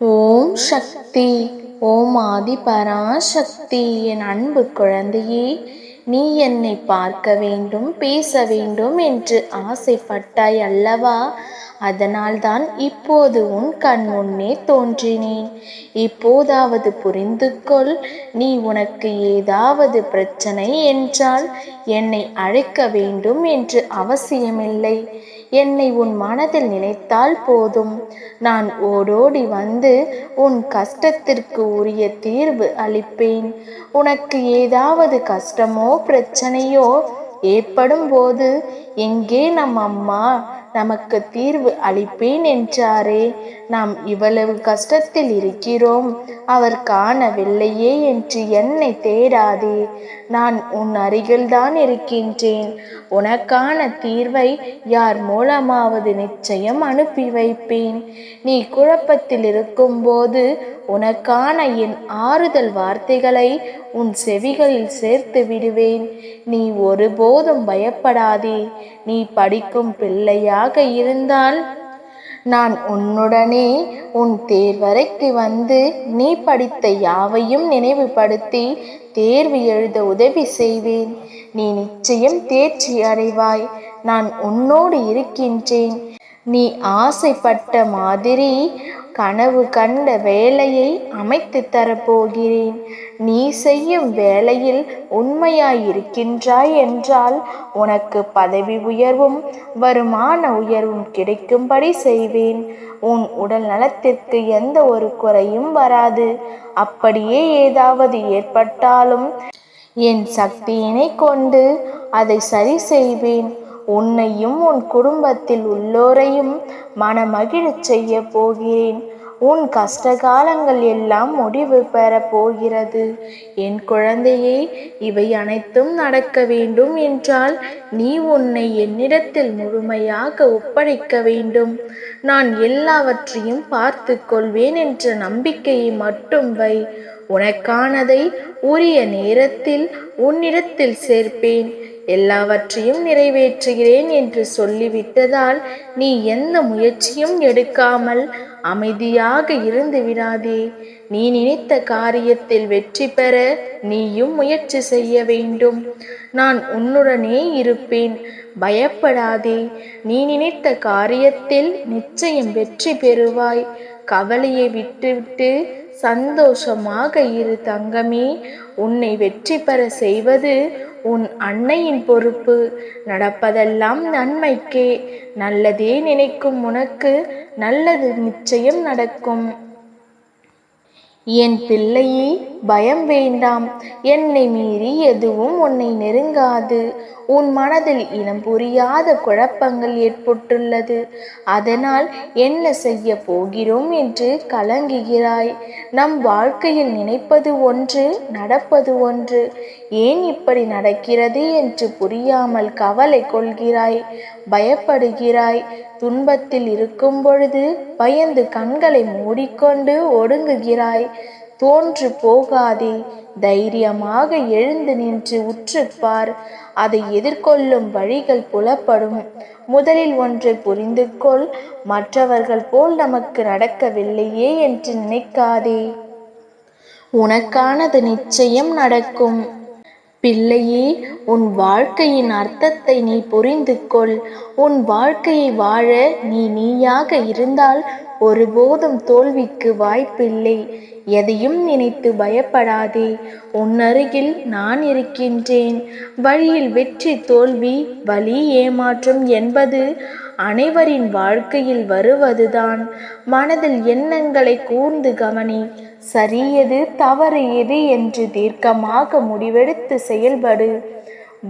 ஓம் சக்தி ஓம் ஆதி பராசக்தி என் அன்பு குழந்தையே நீ என்னை பார்க்க வேண்டும் பேச வேண்டும் என்று ஆசைப்பட்டாய் அல்லவா? அதனால்தான் இப்போது உன் கண் முன்னே தோன்றினேன். இப்போதாவது புரிந்து கொள் நீ உனக்கு ஏதாவது பிரச்சனை என்றால் என்னை அழைக்க வேண்டும் என்று அவசியமில்லை. என்னை உன் மனதில் நினைத்தால் போதும். நான் ஓடோடி வந்து உன் கஷ்டத்திற்கு உரிய தீர்வு அளிப்பேன். உனக்கு ஏதாவது கஷ்டமோ பிரச்சனையோ ஏற்படும் போது எங்கே நம் அம்மா? நமக்கு தீர்வு அளிப்பேன் என்றாரே. நாம் இவ்வளவு கஷ்டத்தில் இருக்கிறோம். அவர் காணவில்லையே என்று என்னை தேடாதே. நான் உன் அருகில்தான் இருக்கின்றேன். உனக்கான தீர்வை யார் மூலமாவது நிச்சயம் அனுப்பி வைப்பேன். நீ குழப்பத்தில் இருக்கும்போது உனக்கான என் ஆறுதல் வார்த்தைகளை உன் செவிகளில் சேர்த்து விடுவேன். நீ ஒருபோதும் பயப்படாதே. நீ படிக்கும் பிள்ளையாக இருந்தால் நான் உன்னுடனே உன் தேர்வரைக்கு வந்து நீ படித்த யாவையும் நினைவுபடுத்தி தேர்வு எழுத உதவி செய்வேன். நீ நிச்சயம் தேர்ச்சி அடைவாய். நான் உன்னோடு இருக்கின்றேன். நீ ஆசைப்பட்ட மாதிரி கனவு கண்ட வேலையை அமைத்து தரப்போகிறேன். நீ செய்யும் வேலையில் உண்மையாயிருக்கின்றாய் என்றால் உனக்கு பதவி உயர்வும் வருமான உயர்வும் கிடைக்கும்படி செய்வேன். உன் உடல் நலத்திற்கு எந்த ஒரு குறையும் வராது. அப்படியே ஏதாவது ஏற்பட்டாலும் என் சக்தியினை கொண்டு அதை சரி செய்வேன். உன்னையும் உன் குடும்பத்தில் உள்ளோரையும் மனமகிழச் செய்ய போகிறேன். உன் கஷ்டகாலங்கள் எல்லாம் முடிவு பெற போகிறது. என் குழந்தையே இவை அனைத்தும் நடக்க வேண்டும் என்றால் நீ உன்னை என்னிடத்தில் முழுமையாக ஒப்படைக்க வேண்டும். நான் எல்லாவற்றையும் பார்த்து கொள்வேன் என்ற நம்பிக்கையை மட்டும் வை. உனக்கானதை உரிய நேரத்தில் உன்னிடத்தில் சேர்ப்பேன். எல்லாவற்றையும் நிறைவேற்றுகிறேன் என்று சொல்லிவிட்டதால் நீ எந்த முயற்சியும் எடுக்காமல் அமைதியாக இருந்து விடாதே. நீ நினைத்த காரியத்தில் வெற்றி பெற நீயும் முயற்சி செய்ய வேண்டும். நான் உன்னுடனே இருப்பேன். பயப்படாதே. நீ நினைத்த காரியத்தில் நிச்சயம் வெற்றி பெறுவாய். கவலையை விட்டுவிட்டு சந்தோஷமாக இரு தங்கமே. உன்னை வெற்றி பெற செய்வது உன் அன்னையின் பொறுப்பு. நடப்பதெல்லாம் நன்மைக்கே. நல்லதே நினைக்கும் உனக்கு நல்லது நிச்சயம் நடக்கும். என் பிள்ளையே பயம் வேண்டாம். என்னை மீறி எதுவும் உன்னை நெருங்காது. உன் மனதில் இனம் புரியாத குழப்பங்கள் ஏற்பட்டுள்ளது. அதனால் என்ன செய்ய போகிறோம் என்று கலங்குகிறாய். நம் வாழ்க்கையில் நினைப்பது ஒன்று நடப்பது ஒன்று. ஏன் இப்படி நடக்கிறது என்று புரியாமல் கவலை கொள்கிறாய். பயப்படுகிறாய். துன்பத்தில் இருக்கும் பொழுது பயந்து கண்களை மூடிக்கொண்டு ஒடுங்குகிறாய். தோன்று போகாதே. தைரியமாக எழுந்து நின்று உற்றுப்பார். அதை எதிர்கொள்ளும் வழிகள் புலப்படும். முதலில் ஒன்றை புரிந்து கொள் மற்றவர்கள் போல் நமக்கு நடக்கவில்லையே என்று நினைக்காதே. உனக்கானது நிச்சயம் நடக்கும். பிள்ளையே உன் வாழ்க்கையின் அர்த்தத்தை நீ புரிந்து கொள் உன் வாழ்க்கையை வாழ நீ நீயாக இருந்தால் ஒருபோதும் தோல்விக்கு வாய்ப்பில்லை. எதையும் நினைத்து பயப்படாதே. உன்னருகில் நான் இருக்கின்றேன். வழியில் வெற்றி தோல்வி வலி ஏமாற்றம் என்பது அனைவரின் வாழ்க்கையில் வருவதுதான். மனதில் எண்ணங்களை கூர்ந்து கவனி. சரியது தவறு எது என்று தீர்க்கமாக முடிவெடுத்து செயல்படு.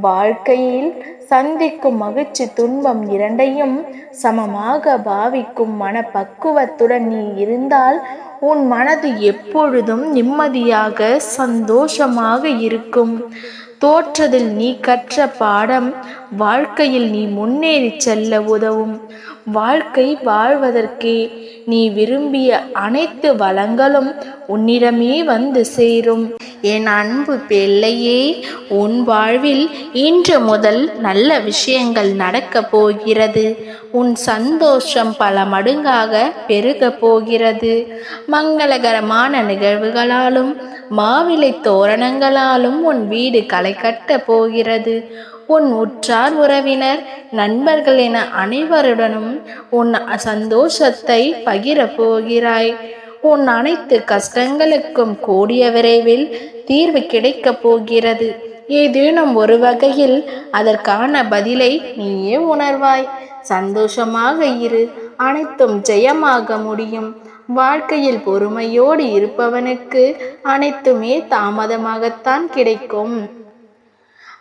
வாழ்க்கையில் சந்திக்கும் மகிழ்ச்சி துன்பம் இரண்டையும் சமமாக பாவிக்கும் மனப்பக்குவத்துடன் நீ இருந்தால் உன் மனது எப்பொழுதும் நிம்மதியாக சந்தோஷமாக இருக்கும். தோற்றதில் நீ கற்ற பாடம் வாழ்க்கையில் நீ முன்னேறி செல்ல உதவும். வாழ்க்கை வாழ்வதற்கே நீ விரும்பிய அனைத்து வளங்களும் உன்னிடமே வந்து சேரும். என் அன்பு பிள்ளையே உன் வாழ்வில் இன்று முதல் நல்ல விஷயங்கள் நடக்கப் போகிறது. உன் சந்தோஷம் பல மடங்காக பெருகப் போகிறது. மங்களகரமான நிகழ்வுகளாலும் மாவிலை தோரணங்களாலும் உன் வீடு களை கட்டப் போகிறது. உன் உற்றார் உறவினர் நண்பர்கள் என அனைவருடனும் உன் சந்தோஷத்தை பகிரப் போகிறாய். உன் அனைத்து கஷ்டங்களுக்கும் கூடிய விரைவில் தீர்வு கிடைக்கப் போகிறது. ஏதேனும் ஒரு வகையில் அதற்கான பதிலை நீயே உணர்வாய். சந்தோஷமாக இரு அனைத்தும் ஜெயமாக முடியும். வாழ்க்கையில் பொறுமையோடு இருப்பவனுக்கு அனைத்துமே தாமதமாகத்தான் கிடைக்கும்.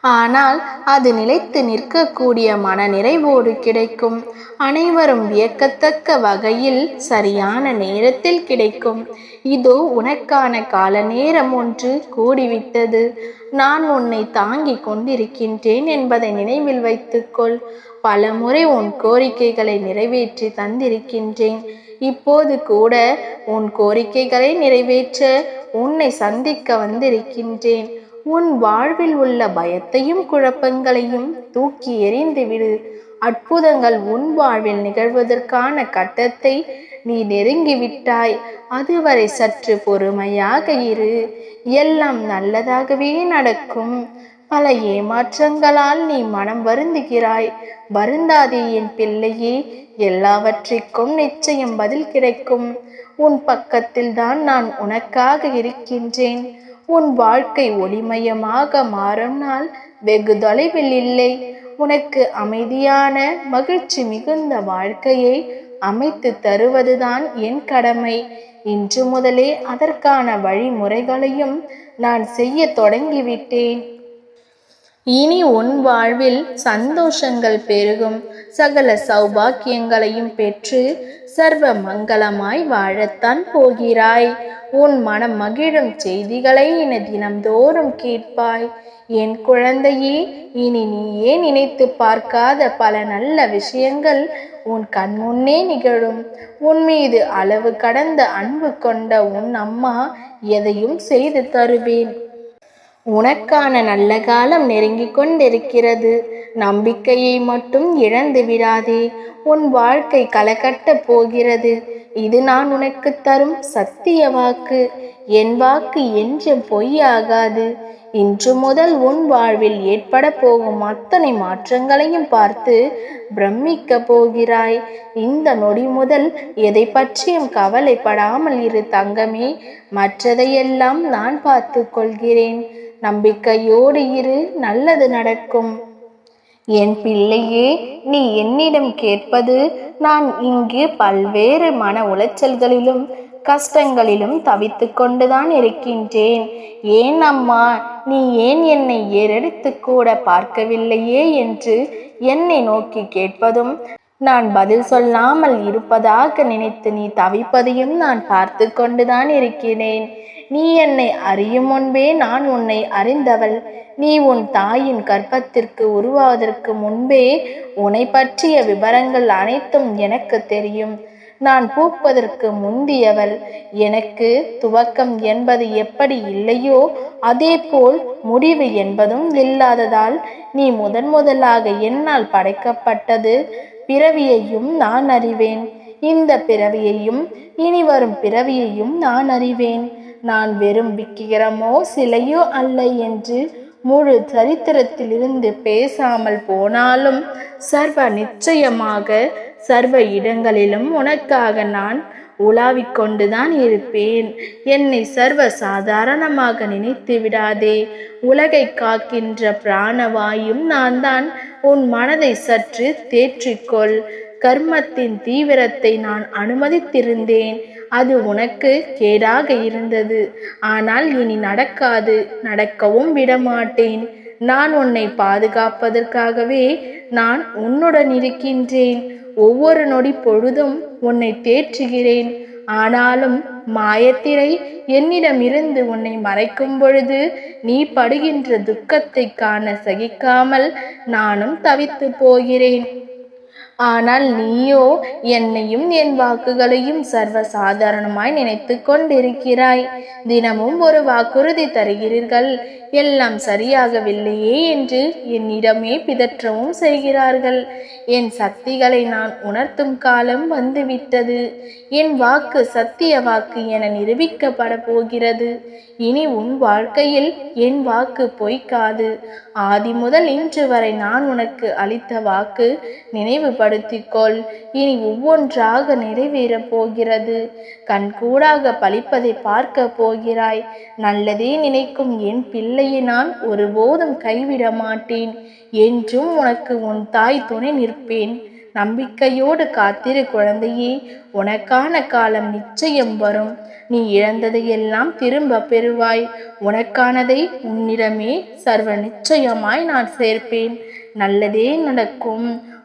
ஆனால் அது நிலைத்து நிற்கக்கூடிய மனநிறைவோடு கிடைக்கும். அனைவரும் வியக்கத்தக்க வகையில் சரியான நேரத்தில் கிடைக்கும். இதோ உனக்கான கால நேரம் ஒன்று கூடிவிட்டது. நான் உன்னை தாங்கிக் கொண்டிருக்கின்றேன் என்பதை நினைவில் வைத்துக்கொள். பல முறை உன் கோரிக்கைகளை நிறைவேற்றி தந்திருக்கின்றேன். இப்போது கூட உன் கோரிக்கைகளை நிறைவேற்ற உன்னை சந்திக்க வந்திருக்கின்றேன். உன் வாழ்வில் உள்ள பயத்தையும் குழப்பங்களையும் தூக்கி எறிந்துவிடு அற்புதங்கள் உன் வாழ்வில் நிகழ்வதற்கான கட்டத்தை நீ நெருங்கிவிட்டாய் அதுவரை சற்று பொறுமையாக இரு. எல்லாம் நல்லதாகவே நடக்கும். பல ஏமாற்றங்களால் நீ மனம் வருந்துகிறாய். வருந்தாதே என் பிள்ளையே எல்லாவற்றிற்கும் நிச்சயம் பதில் கிடைக்கும். உன் பக்கத்தில் தான் நான் உனக்காக இருக்கின்றேன். உன் வாழ்க்கை ஒளிமயமாக மாறும் நாள் வெகு தொலைவில் இல்லை. உனக்கு அமைதியான மகிழ்ச்சி மிகுந்த வாழ்க்கையை அமைத்து தருவதுதான் என் கடமை. இன்று முதலே அதற்கான வழிமுறைகளையும் நான் செய்ய தொடங்கிவிட்டேன். இனி உன் வாழ்வில் சந்தோஷங்கள் பெருகும். சகல சௌபாக்கியங்களையும் பெற்று சர்வ மங்களமாய் வாழத்தான் போகிறாய். உன் மனம் மகிழும் செய்திகளை என தினம்தோறும் கேட்பாய். என் குழந்தையே இனி நீயே நினைத்து பார்க்காத பல நல்ல விஷயங்கள் உன் கண் முன்னே நிகழும். உன் மீது அளவு கடந்த அன்பு கொண்ட உன் அம்மா எதையும் செய்து தருவேன். உனக்கான நல்ல காலம் நெருங்கிக் கொண்டிருக்கிறது. நம்பிக்கையை மட்டும் இழந்து விடாதே. உன் வாழ்க்கை களைகட்ட போகிறது. இது நான் உனக்கு தரும் சத்திய வாக்கு. என் வாக்கு என்றும் பொய்யாகாது. இன்று முதல் உன் வாழ்வில் ஏற்பட போகும் அத்தனை மாற்றங்களையும் பார்த்து பிரமிக்க போகிறாய். இந்த நொடி முதல் எதை பற்றியும் கவலைப்படாமல் இரு தங்கமே. மற்றதையெல்லாம் நான் பார்த்து கொள்கிறேன். நம்பிக்கையோடு இரு நல்லது நடக்கும். என் பிள்ளையே நீ என்னிடம் கேட்பது நான் இங்கு பல்வேறு மன உளைச்சல்களிலும் கஷ்டங்களிலும் தவித்து கொண்டுதான் இருக்கின்றேன். ஏன் அம்மா நீ ஏன் என்னை ஏறெடுத்து கூட பார்க்கவில்லையே என்று என்னை நோக்கி கேட்பதும் நான் பதில் சொல்லாமல் இருப்பதாக நினைத்து நீ தவிப்பதையும் நான் பார்த்து கொண்டுதான் இருக்கிறேன். நீ என்னை அறியும் முன்பே நான் உன்னை அறிந்தவள். நீ உன் தாயின் கர்ப்பத்திற்கு உருவாவதற்கு முன்பே உன்னை பற்றிய விவரங்கள் அனைத்தும் எனக்கு தெரியும். நான் பூப்பதற்கு முந்தியவள். எனக்கு துவக்கம் என்பது எப்படி இல்லையோ அதேபோல் முடிவு என்பதும் இல்லாததால் நீ முதன் முதலாக என்னால் படைக்கப்பட்டது. பிறவியையும் நான் அறிவேன். இந்த பிறவியையும் இனி வரும் பிறவியையும் நான் அறிவேன். நான் வெறும் விக்கிரமோ சிலையோ அல்ல என்று முழு சரித்திரத்திலிருந்து பேசாமல் போனாலும் சர்வ நிச்சயமாக சர்வ இடங்களிலும் உனக்காக நான் உலாவிக் கொண்டுதான் இருப்பேன். என்னை சர்வ சாதாரணமாக நினைத்து விடாதே. உலகை காக்கின்ற பிராணவாயும் நான் தான் உன் மனதை சற்று தேற்றிக்கொள். கர்மத்தின் தீவிரத்தை நான் அனுமதித்திருந்தேன். அது உனக்கு கேடாக இருந்தது. ஆனால் இனி நடக்காது. நடக்கவும் விடமாட்டேன். நான் உன்னை பாதுகாப்பதற்காகவே நான் உன்னுடன் இருக்கின்றேன். ஒவ்வொரு நொடி பொழுதும் உன்னை தேற்றுகிறேன். ஆனாலும் மாயத்திரை என்னிடமிருந்து உன்னை மறைக்கும் பொழுது நீ படுகின்ற துக்கத்தை காண சகிக்காமல் நானும் தவித்து போகிறேன். ஆனால் நீயோ என்னையும் என் வாக்குகளையும் சர்வ சாதாரணமாய் நினைத்து கொண்டிருக்கிறாய். தினமும் ஒரு வாக்குறுதி தருகிறீர்கள். எல்லாம் சரியாகவில்லையே என்று என்னிடமே பிதற்றவும் செய்கிறார்கள். என் சக்திகளை நான் உணர்த்தும் காலம் வந்துவிட்டது. என் வாக்கு சத்திய வாக்கு என நிரூபிக்கப்பட போகிறது. இனி உன் வாழ்க்கையில் என் வாக்கு பொய்க்காது. ஆதி முதல் இன்று வரை நான் உனக்கு அளித்த வாக்கு நினைவுபடுத்திக்கொள் இனி ஒவ்வொன்றாக நிறைவேறப் போகிறது. கண்கூடாக பழிப்பதை பார்க்க போகிறாய். நல்லதே நினைக்கும் என் பிள்ளையை நான் ஒருபோதும் கைவிட மாட்டேன். என்றும் உனக்கு உன் தாய் துணை நிற்பேன். நம்பிக்கையோடு காத்திரு குழந்தையே. உனக்கான காலம் நிச்சயம் வரும். நீ இழந்ததையெல்லாம் திரும்ப பெறுவாய். உனக்கானதை உன்னிடமே சர்வ நிச்சயமாய் நான் சேர்ப்பேன். நல்லதே நடக்கும்.